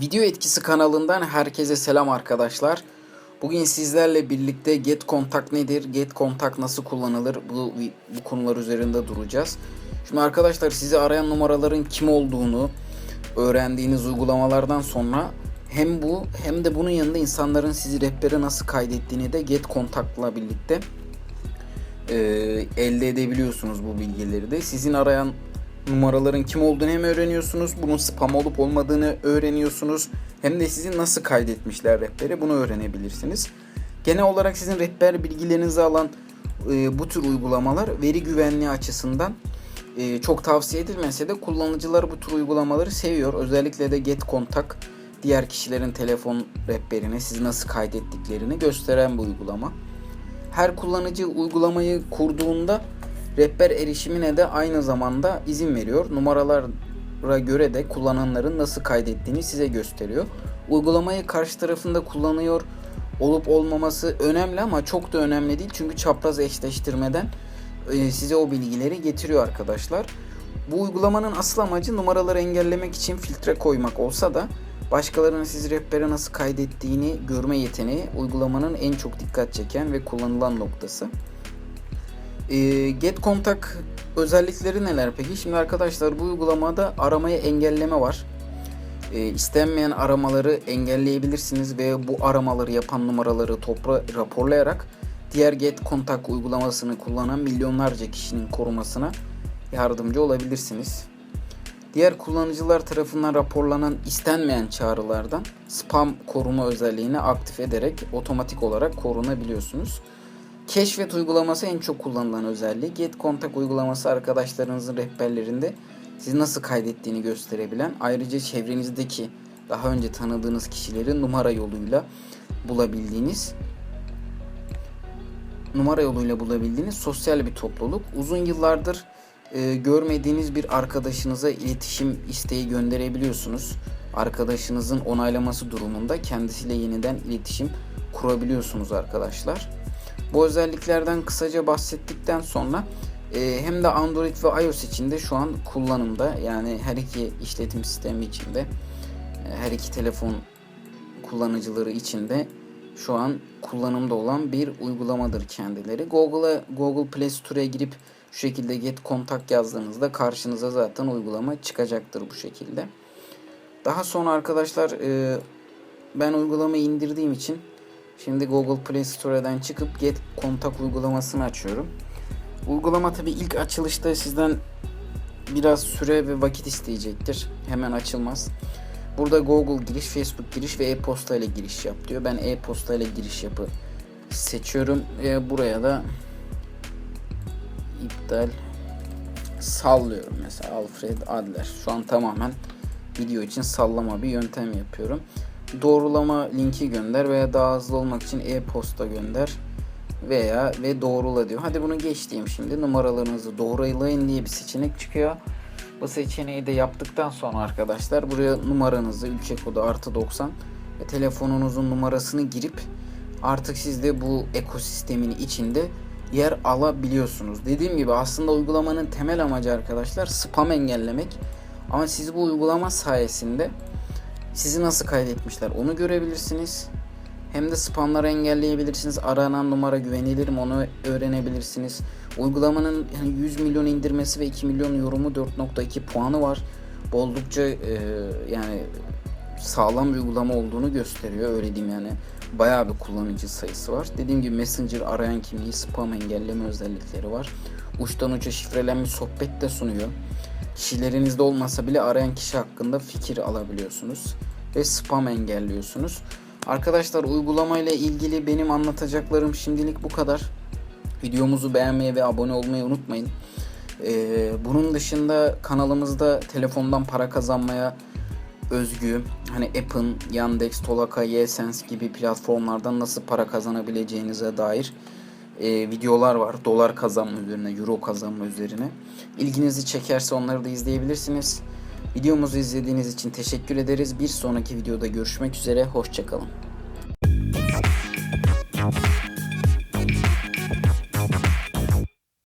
Video Etkisi kanalından herkese selam arkadaşlar. Bugün sizlerle birlikte Get Contact nedir, Get Contact nasıl kullanılır bu, bu konular üzerinde duracağız. Şimdi arkadaşlar sizi arayan numaraların kim olduğunu öğrendiğiniz uygulamalardan sonra hem bu hem de bunun yanında insanların sizi rehbere nasıl kaydettiğini de Get Contact'la birlikte e, elde edebiliyorsunuz bu bilgileri de. Sizin arayan numaraların kim olduğunu hem öğreniyorsunuz, bunun spam olup olmadığını öğreniyorsunuz. Hem de sizin nasıl kaydetmişler rehberi bunu öğrenebilirsiniz. Genel olarak sizin rehber bilgilerinizi alan e, bu tür uygulamalar veri güvenliği açısından e, çok tavsiye edilmese de kullanıcılar bu tür uygulamaları seviyor. Özellikle de Get Contact diğer kişilerin telefon rehberine siz nasıl kaydettiklerini gösteren bir uygulama. Her kullanıcı uygulamayı kurduğunda rehber erişimine de aynı zamanda izin veriyor. Numaralara göre de kullananların nasıl kaydettiğini size gösteriyor. Uygulamayı karşı tarafında kullanıyor olup olmaması önemli ama çok da önemli değil. Çünkü çapraz eşleştirmeden e, size o bilgileri getiriyor arkadaşlar. Bu uygulamanın asıl amacı numaraları engellemek için filtre koymak olsa da başkalarının sizi rehbere nasıl kaydettiğini görme yeteneği uygulamanın en çok dikkat çeken ve kullanılan noktası. E, Get Contact özellikleri neler peki? Şimdi arkadaşlar bu uygulamada aramayı engelleme var. E, istenmeyen aramaları engelleyebilirsiniz ve bu aramaları yapan numaraları topla, raporlayarak diğer Get Contact uygulamasını kullanan milyonlarca kişinin korumasına yardımcı olabilirsiniz. Diğer kullanıcılar tarafından raporlanan istenmeyen çağrılardan spam koruma özelliğini aktif ederek otomatik olarak korunabiliyorsunuz. Keşfet uygulaması en çok kullanılan özelliği. Get Contact uygulaması arkadaşlarınızın rehberlerinde sizi nasıl kaydettiğini gösterebilen, ayrıca çevrenizdeki daha önce tanıdığınız kişileri numara yoluyla bulabildiğiniz numara yoluyla bulabildiğiniz sosyal bir topluluk. Uzun yıllardır e, görmediğiniz bir arkadaşınıza iletişim isteği gönderebiliyorsunuz. Arkadaşınızın onaylaması durumunda kendisiyle yeniden iletişim kurabiliyorsunuz arkadaşlar. Bu özelliklerden kısaca bahsettikten sonra e, hem de Android ve iOS için de şu an kullanımda. Yani her iki işletim sistemi içinde, e, her iki telefon kullanıcıları için de şu an kullanımda olan bir uygulamadır kendileri. Google'a Google Play Store'a girip şu şekilde Get Contact yazdığınızda karşınıza zaten uygulama çıkacaktır bu şekilde. Daha sonra arkadaşlar e, ben uygulamayı indirdiğim için Şimdi Google Play Store'dan çıkıp Get Kontak uygulamasını açıyorum. Uygulama tabi ilk açılışta sizden biraz süre ve vakit isteyecektir. Hemen açılmaz. Burada Google giriş, Facebook giriş ve e-posta ile giriş yap diyor. Ben e-posta ile giriş yapı seçiyorum. ve buraya da iptal sallıyorum mesela Alfred Adler. Şu an tamamen video için sallama bir yöntem yapıyorum doğrulama linki gönder veya daha hızlı olmak için e-posta gönder veya ve doğrula diyor. Hadi bunu geçtiğim şimdi numaralarınızı doğrulayın diye bir seçenek çıkıyor. Bu seçeneği de yaptıktan sonra arkadaşlar buraya numaranızı ülke kodu artı 90 ve telefonunuzun numarasını girip artık siz de bu ekosistemin içinde yer alabiliyorsunuz. Dediğim gibi aslında uygulamanın temel amacı arkadaşlar spam engellemek. Ama siz bu uygulama sayesinde sizi nasıl kaydetmişler onu görebilirsiniz. Hem de spamları engelleyebilirsiniz. Aranan numara güvenilir mi onu öğrenebilirsiniz. Uygulamanın 100 milyon indirmesi ve 2 milyon yorumu 4.2 puanı var. Bu oldukça e, yani sağlam bir uygulama olduğunu gösteriyor. Öyle diyeyim yani. Bayağı bir kullanıcı sayısı var. Dediğim gibi Messenger arayan kimliği spam engelleme özellikleri var. Uçtan uca şifrelenmiş sohbet de sunuyor. Kişilerinizde olmasa bile arayan kişi hakkında fikir alabiliyorsunuz ve spam engelliyorsunuz. Arkadaşlar uygulama ile ilgili benim anlatacaklarım şimdilik bu kadar. Videomuzu beğenmeyi ve abone olmayı unutmayın. Ee, bunun dışında kanalımızda telefondan para kazanmaya özgü hani App'ın, Yandex, Tolaka, Yesense gibi platformlardan nasıl para kazanabileceğinize dair e, videolar var. Dolar kazanma üzerine, euro kazanma üzerine. İlginizi çekerse onları da izleyebilirsiniz. Videomuzu izlediğiniz için teşekkür ederiz. Bir sonraki videoda görüşmek üzere. Hoşçakalın.